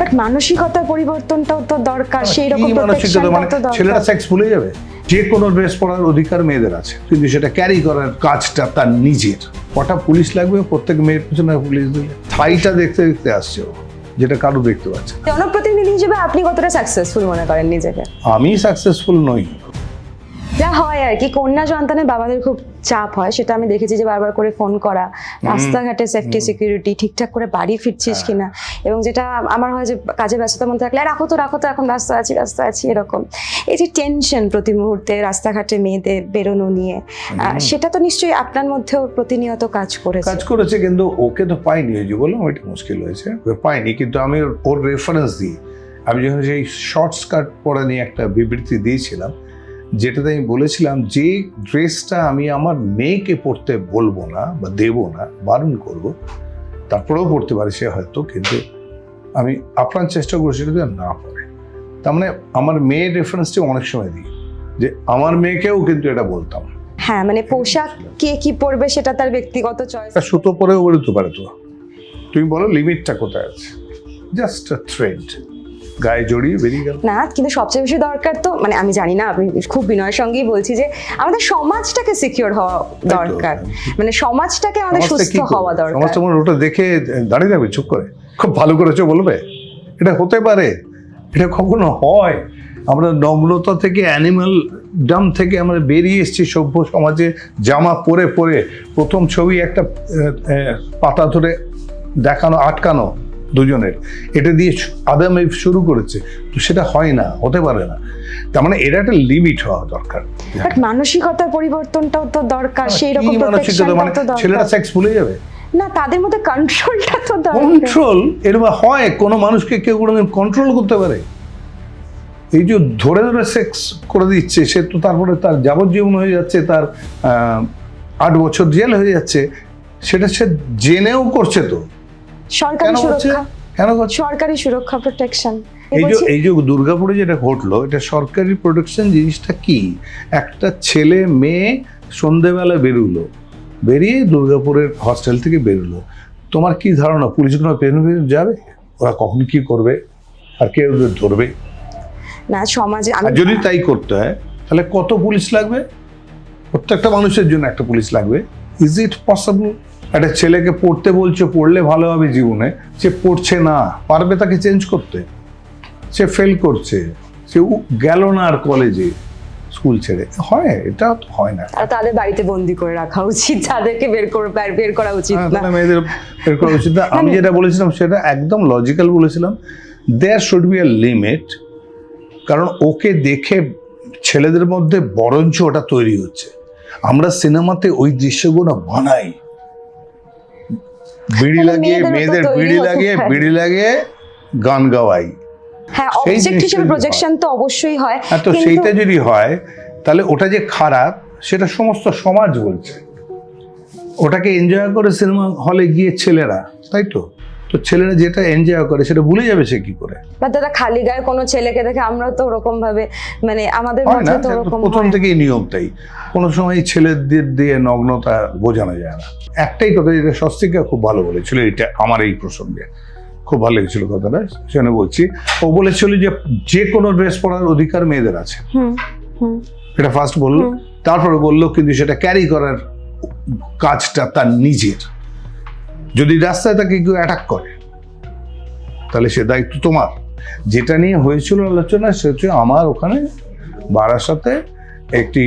But মানসিকতার পরিবর্তনটাও তো দরকার সেই রকম মানসিকতা? মানে ছেলেরা সেক্স ভুলে যাবে। যে কোনো ড্রেস পরার অধিকার মেয়েদের আছে। কিন্তু সেটা ক্যারি করার কাজটা তার নিজের। কটা পুলিশ লাগবে? প্রত্যেক মেয়ের পিছনে পুলিশ দিলে। থাইটা দেখতে দেখতে আসছে ও, যেটা কারও দেখতে পাচ্ছে। জনপ্রতিনিধি হিসেবে আপনি কতটা সাকসেসফুল মনে করেন নিজেকে? আমি সাকসেসফুল নই। হয় আর কি। কন্যা সন্তানের বাবাদের খুব চাপ হয় সেটা আমি দেখেছি যে বারবার করে ফোন করা রাস্তাঘাটে সেফটি সিকিউরিটি ঠিকঠাক করে বাড়ি ফিরছিস হ্যাঁ। কিনা? এবং যেটা আমার হয় যে কাজে ব্যস্ততার মধ্যে থাকলে "আর রাখো তো রাখো তো এখন ব্যস্ত আছি ব্যস্ত আছি এরকম। এই যে টেনশন প্রতি মুহূর্তে রাস্তাঘাটে মেয়েদের বেরোনো নিয়ে সেটা তো নিশ্চয়ই আপনার মধ্যেও প্রতিনিয়ত কাজ করেছে। কাজ করেছে কিন্তু ওকে তো পাইনি ওই যে বললাম ওইটা মুশকিল হয়েছে। পাইনি কিন্তু আমি ওর- রেফারেন্স দিই। আমি যখন সেই শর্ট স্কার্ট পরা নিয়ে একটা বিবৃতি দিয়েছিলাম যেটাতে আমি বলেছিলাম যে ড্রেসটা আমি আমার মেয়েকে পরতে বলব না বা দেবো না বারণ করব তারপরেও পড়তে পারে সে হয়তো কিন্তু আমি আপ্রাণ চেষ্টা করছি যেন না পড়ে তার মানে আমার মেয়ের রেফারেন্সটি অনেক সময় দিই যে আমার মেয়েকেও কিন্তু এটা বলতাম। হ্যাঁ মানে পোশাক কে কি পরবে সেটা তার ব্যক্তিগত চয়েস সুতো পরেও বেরোতে পারে তো। তুমি বলো লিমিটটা কোথায় আছে? জাস্ট আ থ্রেড গায়ে জড়িয়ে বেরিয়ে গেল। না কিন্তু সবচেয়ে বেশি দরকার তো মানে আমি জানি না আমি খুব বিনয়ের সঙ্গেই বলছি যে আমাদের সমাজটাকে সিকিউর হওয়া দরকার। মানে সমাজটাকে আমাদের সুস্থ হওয়া দরকার। সমাজটা ওটা দেখে দাঁড়িয়ে যাবে চুপ করে। খুব ভালো করেছ বলবে। এটা হতে পারে। এটা কখনো হয়। আমরা নম্রতা থেকে অ্যানিমাল ডাম থেকে আমরা বেরিয়ে এসেছি সভ্য সমাজে জামা পরে পরে। প্রথম ছবি একটা পাতা ধরে দেখানো আটকানো। দুজনের। এটা দিয়ে আদাম এভ শুরু করেছে। তো সেটা হয় না হতে পারে না। তার মানে একটা লিমিট হওয়া দরকার। বাট মানসিকতার পরিবর্তনটাও তো দরকার সেই রকম মানসিকতা? মানে ছেলেরা সেক্স ভুলে যাবে? না তাদের মধ্যে কন্ট্রোলটা তো দরকার। কন্ট্রোল এরকম হয় কোনো মানুষকে কেউ কোনোদিন কন্ট্রোল করতে পারে। এই যে ধরে ধরে সেক্স করে দিচ্ছে সে তো তারপরে তার যাবজ্জীবন হয়ে যাচ্ছে তার আট বছর জেল হয়ে যাচ্ছে সেটা সে জেনেও করছে তো। সরকারি সুরক্ষা। কেন সরকারি সুরক্ষা প্রোটেকশন এই যে এই যে দুর্গাপুরে যেটা ঘটলো এটা সরকারি প্রোটেকশন জিনিসটা কি? একটা ছেলে মেয়ে সন্ধেবেলা বেরুলো বেরিয়ে দুর্গাপুরের হস্টেল থেকে বেরোলো। তোমার কি ধারণা? পুলিশ কোনো পেছনে পেছনে যাবে? ওরা কখন কি করবে? আর কে ওদের ধরবে? না সমাজে যদি তাই করতে হয় তাহলে কত পুলিশ লাগবে? প্রত্যেকটা মানুষের জন্য একটা পুলিশ লাগবে। ইজ ইট পসিবল একটা ছেলেকে পড়তে বলছে পড়লে ভালো হবে জীবনে। সে পড়ছে না পারবে তাকে চেঞ্জ করতে। সে ফেল করছে সে গেল না আর কলেজে স্কুল ছেড়ে। হয় এটা হয় না। আর তাদের বাড়িতে বন্দি করে রাখা উচিত তাদেরকে বের করে বের- বের করা উচিত হ্যাঁ, না। মেয়েদের বের করা উচিত না। আমি যেটা বলেছিলাম সেটা একদম লজিক্যাল বলেছিলাম। There should be a limit কারণ ওকে দেখে ছেলেদের মধ্যে বরঞ্চ ওটা তৈরি হচ্ছে। আমরা সিনেমাতে ওই দৃশ্যগুলো বানাই। বিড়ি লাগিয়ে মেয়েদের বিড়ি লাগিয়ে বিড়ি লাগিয়ে গান গাওয়াই। হ্যাঁ অবজেক্ট হিসেবে প্রজেকশন তো অবশ্যই হয় তো সেইটা যদি হয় তাহলে ওটা যে খারাপ সেটা সমস্ত সমাজ বলছে। ওটাকে এনজয় করে সিনেমা হলে গিয়ে ছেলেরা তাই তো? তো ছেলেরা যেটা এনজয় করে সেটা ভুলে যাবে সে কি করে? বা দাদা খালি গায়ে কোনো ছেলেকে দেখে আমরা তো ওরকম ভাবে মানে আমাদের মধ্যে তো ওরকম প্রথম থেকেই নিয়ম তাই কোনো সময় ছেলেদের দিয়ে নগ্নতা বোঝানো যায় না। একটাই কথা যেটা স্বস্তিকা খুব ভালো বলেছিল এটা আমার এই প্রসঙ্গে। খুব ভালো লেগেছিল কথাটা সেখানে বলছি ও বলেছিল যে যে কোনো ড্রেস পরার অধিকার মেয়েদের আছে। এটা ফার্স্ট বলল তারপরে বলল কিন্তু সেটা ক্যারি করার কাজটা তার নিজের। যদি রাস্তায় তাকে কেউ অ্যাটাক করে তাহলে সে দায়িত্ব তোমার। যেটা নিয়ে হয়েছিল আলোচনা সে হচ্ছে আমার ওখানে বারাসাতে একটি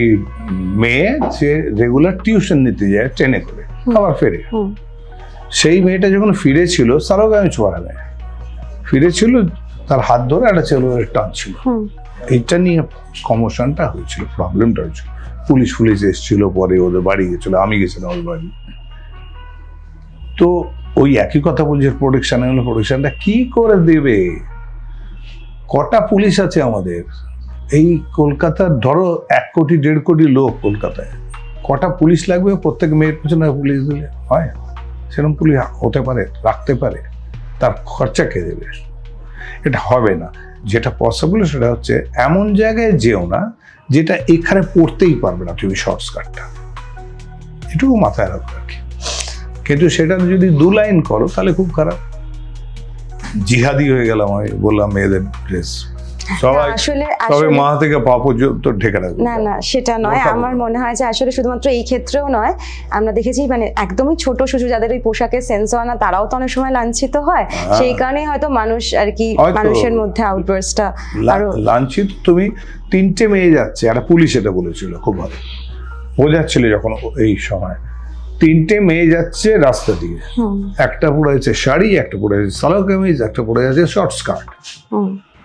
মেয়ে সে রেগুলার টিউশন নিতে যায় ট্রেনে করে আবার ফেরে। সেই মেয়েটা যখন ফিরেছিল তারও আমি ছোড়া নেয় ফিরেছিল তার হাত ধরে একটা ছেলের টানছিল এইটা নিয়ে কমোশনটা হয়েছিল প্রবলেমটা হয়েছিল। পুলিশ ফুলিশ এসেছিল পরে ওদের বাড়ি গেছিল আমি গেছিলাম ওর বাড়ি। তো ওই একই কথা বলছে প্রোটেকশন হলো প্রোটেকশনটা কি করে দেবে? কটা পুলিশ আছে আমাদের? এই কলকাতার ধরো এক কোটি, দেড় কোটি লোক কলকাতায়। কটা পুলিশ লাগবে? প্রত্যেক মেয়ের পেছনে পুলিশ দিলে হয়। সেরকম পুলিশ হতে পারে, রাখতে পারে। তার খরচা কে দেবে? এটা হবে না। যেটা পসিবল সেটা হচ্ছে এমন জায়গায় যেও না, যেটা এখানে পড়তেই পারবে না তুমি শর্ট স্কার্টটা এটুকু মাথায় রাখবে আর কি। কিন্তু সেটা যদি দু লাইন করো তাহলে খুব খারাপ। জিহাদি হয়ে গেলাম আমি বললাম মেয়েদের ড্রেস সবাই তবে মা থেকে পা পর্যন্ত ঢেকে রাখবে। না না সেটা নয়। আমার মনে হয় যে আসলে শুধুমাত্র এই ক্ষেত্রেও নয়। আমরা দেখেছি মানে একদমই ছোট শিশু যাদের ওই পোশাকের সেন্স হয় না তারাও তো অনেক সময় লাঞ্ছিত হয়। সেই কারণেই হয়তো মানুষ আর কি হ্যাঁ। মানুষের মধ্যে আউটবার্সটা আরও লাঞ্চিত তুমি তিনটে মেয়ে যাচ্ছে একটা পুলিশ এটা বলেছিল খুব ভালো। বোঝাচ্ছিল যখন এই সময়। তিনটে মেয়ে যাচ্ছে রাস্তা দিয়ে। একটা পরে আছে শাড়ি একটা পরে আছে সালোয়ার কামিজ একটা পরে আছে শর্ট স্কার্ট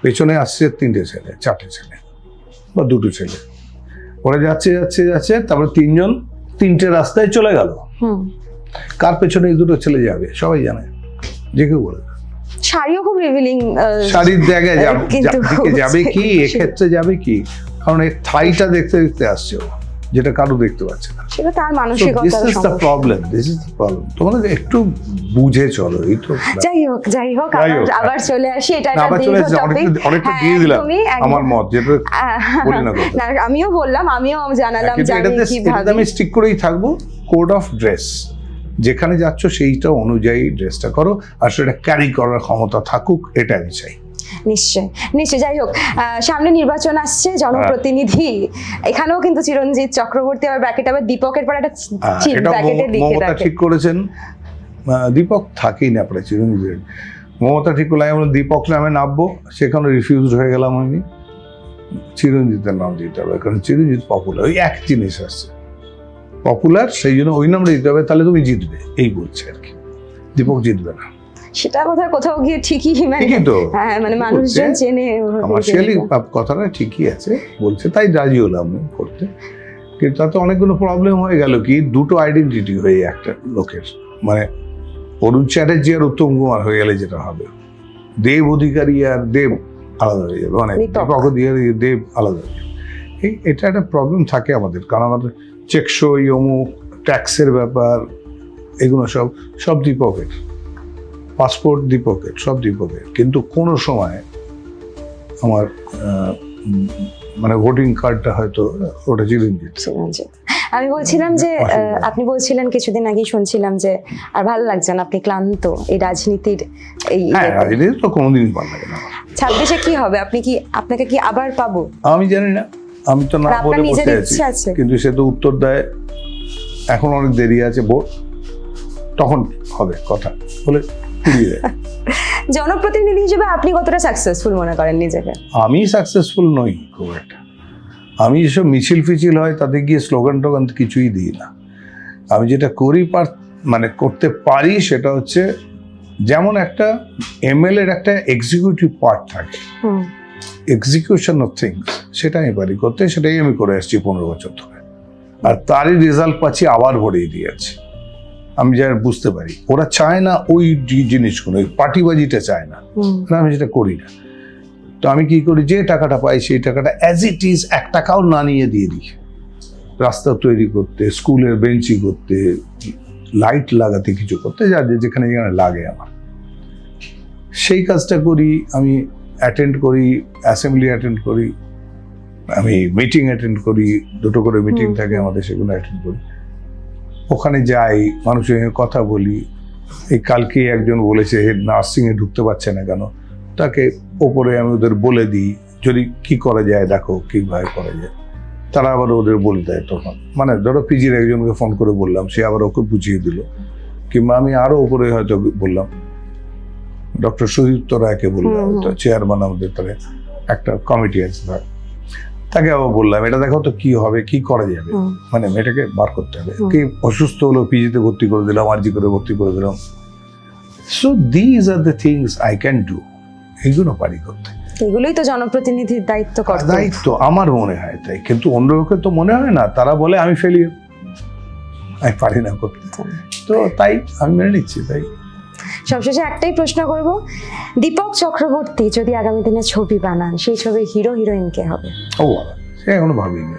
পেছনে আসছে তিনটে ছেলে চারটে ছেলে বা দুটো ছেলে। ওরা যাচ্ছে যাচ্ছে যাচ্ছে তারপরে তিনজন তিনটে রাস্তায় চলে গেল। হুম। কার পেছনে এই দুটো ছেলে যাবে সবাই জানে যে কেউ বলে শাড়িও খুব রিভিলিং শাড়ির জায়গায় যাবে যাবে কি এক্ষেত্রে যাবে কি? কারণ এই থাইটা দেখতে দেখতে আসছে ও। যেটা কারও দেখতে পাচ্ছে না। সেটা তার দিস মানসিকতার ইজ দ্য সমস্যা। Problem this is the problem তোমাদের একটু বুঝে চলো এই তো। যাই হোক যাই হোক আবার- চলে আসি এটা একটা দীর্ঘ topic। অনেকটা হ্যাঁ, দিয়ে দিলাম আমার মত যেটা বলি না না আমিও বললাম আমিও জানালাম কিন্তু যে আমি এটাতে কি এটাতে ভাবি আমি স্টিক করেই থাকব। কোড অফ ড্রেস যেখানে যাচ্ছ সেইটা অনুযায়ী ড্রেসটা করো আর সেটা ক্যারি করার ক্ষমতা থাকুক এটা আমি চাই। নিশ্চয় নিশ্চয়। যাই হোক সামনে নির্বাচন আসছে জনপ্রতিনিধি এখানেও কিন্তু চিরঞ্জিত চক্রবর্তী আবার ব্র্যাকেট আবার দীপকের পর একটা ব্র্যাকেটে লিখে রাখে ঠিক করেছেন। দীপক থাকেই না প্রায় চিরঞ্জিতের। মমতা ঠিক করলে আমি দীপক নামে নামবো সেখানে রিফিউজ হয়ে গেলাম আমি। চিরঞ্জিতের নাম দিতে হবে কারণ চিরঞ্জিত পপুলার ওই এক জিনিস আসছে পপুলার সেই জন্য ওই নামটা দিতে হবে তাহলে তুমি জিতবে এই বলছে আর কি। দীপক জিতবে না। সেটা বোধহয় কোথাও গিয়ে ঠিকই মানে হ্যাঁ মানে মানুষজন চেনে কমার্শিয়ালি কথাটা ঠিকই আছে বলছে তাই রাজি হলাম করতে। কিন্তু তাতে অনেকগুলো প্রবলেম হয়ে গেল কি দুটো আইডেন্টিটি হয়ে একটা লোকের। মানে অরুণ চ্যাটার্জি আর উত্তম কুমার হয়ে গেলে যেটা হবে। দেব অধিকারী আর দেব আলাদা হয়ে যাবে। মানে। দীপক অধিকারী দেব আলাদা হয়ে যাবে। এই এটা একটা প্রবলেম থাকে আমাদের। কারণ আমাদের চেকসই অমুক ট্যাক্সের ব্যাপার এগুলো সব সব দীপকের। পাসপোর্ট দীপকের সব দীপকের কিন্তু কোনো সময় আমার মানে ভোটিং কার্ডটা হয়তো ওটা চিরঞ্জিত আমি বলছিলাম যে আহ, আপনি বলছিলেন কিছুদিন আগেই শুনছিলাম যে আর ভালো লাগছে না আপনি ক্লান্ত এই রাজনীতির এই হ্যাঁ রাজনীতি তো কোনোদিনই ভালো লাগে না ছাব্বিশে কি হবে? আপনি কি আপনাকে কি আবার পাবো? আমি জানি না। আমি তো না বলে বসে আছি। কিন্তু সে তো উত্তর দেয় এখন অনেক দেরি আছে ভোট তখন হবে কথা। বলে পুড়িয়ে জনপ্রতিনিধি হিসেবে আপনি কতটা সাকসেসফুল মনে করেন নিজেকে? আমি সাকসেসফুল নই খুব একটা। আমি যেসব মিছিল ফিছিল হয় তাতে গিয়ে স্লোগান টোগান কিছুই দিই না। আমি যেটা করি পার মানে করতে পারি সেটা হচ্ছে যেমন একটা এমএলএর একটা এক্সিকিউটিভ পার্ট থাকে। এক্সিকিউশন অফ থিংস সেটা আমি পারি। করতে সেটাই আমি করে আসছি পনেরো বছর ধরে। আর তারই রেজাল্ট পাচ্ছি আবার ভরিয়ে দিয়েছি। আমি যা বুঝতে পারি। ওরা চায় না ওই জিনিসগুলো ওই পার্টিবাজিটা চায় না। আমি সেটা করি না। তো আমি কি করি যে টাকাটা পাই সেই টাকাটা অ্যাজ ইট ইজ এক টাকাও না নিয়ে দিয়ে দিই। রাস্তা তৈরি করতে স্কুলের বেঞ্চি করতে লাইট লাগাতে কিছু করতে যা যে- যেখানে যেখানে লাগে আমার। সেই কাজটা করি আমি অ্যাটেন্ড করি অ্যাসেম্বলি অ্যাটেন্ড করি আমি মিটিং অ্যাটেন্ড করি দুটো করে মিটিং থাকে আমাদের সেগুলো অ্যাটেন্ড করি। ওখানে যাই মানুষের সঙ্গে কথা বলি। এই কালকে একজন বলেছে নার্সিংয়ে ঢুকতে পারছে না কেন? তাকে ওপরে আমি ওদের বলে দিই যদি কি করা যায় দেখো কীভাবে করা যায়। তারা আবার ওদের বলে দেয় তখন। মানে ধরো পিজির একজনকে ফোন করে বললাম সে আবার ওকে বুঝিয়ে দিল। কিংবা আমি আরও ওপরে হয়তো বললাম ডক্টর সুদীপ্ত রায়কে বললাম। চেয়ারম্যান আমাদের তাহলে একটা কমিটি আছে তার তাকে আবার বললাম এটা দেখো তো কি হবে কি করা যাবে? মানে মেয়েটাকে বার করতে হবে। কি অসুস্থ হলো পিজিতে ভর্তি করে দিলাম আরজি করে ভর্তি করে দিলাম। So these are the things I can do এইগুলো পারি করতে। এগুলোই তো জনপ্রতিনিধির দায়িত্ব দায়িত্ব আমার মনে হয় তাই। কিন্তু অন্য লোকের তো মনে হয় না তারা বলে আমি ফেলিও আমি পারি না করতে। তো তাই আমি মেনে নিচ্ছি তাই। সবশেষে একটাই প্রশ্ন করব। দীপক চক্রবর্তী যদি আগামী দিনে ছবি বানান সেই ছবির হিরো হিরোইন কে হবে? ও সে এখনও ভাবিনি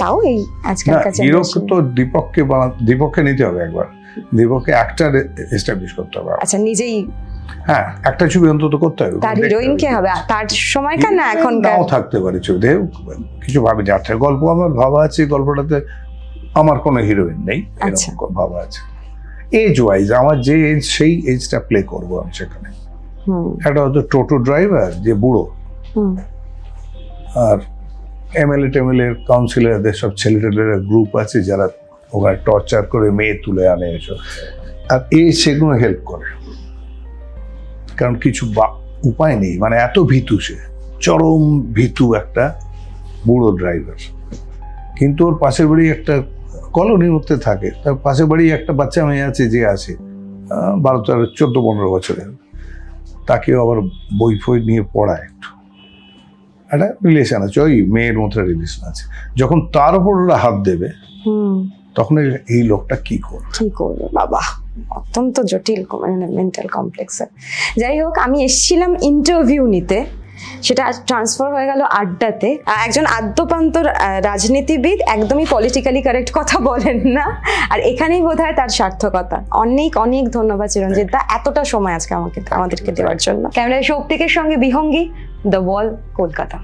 তাও এই না আজকালকার হিরো তো দীপককে দীপককে নিতে হবে একবার। দীপককে অ্যাক্টার এস্টাবলিশ করতে হবে আচ্ছা নিজেই হ্যাঁ একটা ছবি অন্তত করতে হবে। তার হিরোইন কে হবে? তার সময়কার না এখনকার? নাও থাকতে পারে ছবিতে কিছু ভাবি যাত্রার গল্প আমার ভাবা আছে গল্পটাতে আমার কোনো হিরোইন নেই আচ্ছা। এরকম ভাবা আছে। এজ ওয়াইজ আমার যে এজ সেই এজটা প্লে করব আমি সেখানে। একটা হয়তো টোটো ড্রাইভার যে বুড়ো। আর এমএলএ টেমএলএ কাউন্সিলরদের সব ছেলেটেলের গ্রুপ আছে যারা ওখানে টর্চার করে মেয়ে তুলে আনে এসব। আর এ সেগুলো হেল্প করে। কারণ কিছু বা- উপায় নেই। মানে এত ভীতু সে। চরম ভীতু একটা বুড়ো ড্রাইভার কিন্তু ওর পাশের বাড়ি একটা কলোনির মধ্যে থাকে। তার পাশের বাড়ি একটা বাচ্চা মেয়ে আছে যে আছে বারো তেরো চোদ্দ পনেরো বছরের। তাকেও আবার বই ফই নিয়ে পড়ায় একটু। একটা রিলেশন আছে ওই মেয়ের মধ্যে রিলেশন আছে। যখন তার উপর ওরা হাত দেবে হুম। তখন এই- লোকটা কি করবে? কি করবে? বাবা অত্যন্ত জটিল মানে মেন্টাল কমপ্লেক্সে যাই হোক আমি এসেছিলাম ইন্টারভিউ নিতে। সেটা ট্রান্সফার হয়ে গেল আড্ডাতে। একজন আদ্যপান্ত রাজনীতিবিদ একদমই পলিটিক্যালি কারেক্ট কথা বলেন না। আর এখানেই বোধ হয় তার সার্থকতা। অনেক অনেক ধন্যবাদ চিরঞ্জিত দা। এতটা সময় আজকে আমাকে, আমাদেরকে দেওয়ার জন্য। ক্যামেরায় শক্তিকের সঙ্গে বিহঙ্গী দ্য ওয়াল কলকাতা।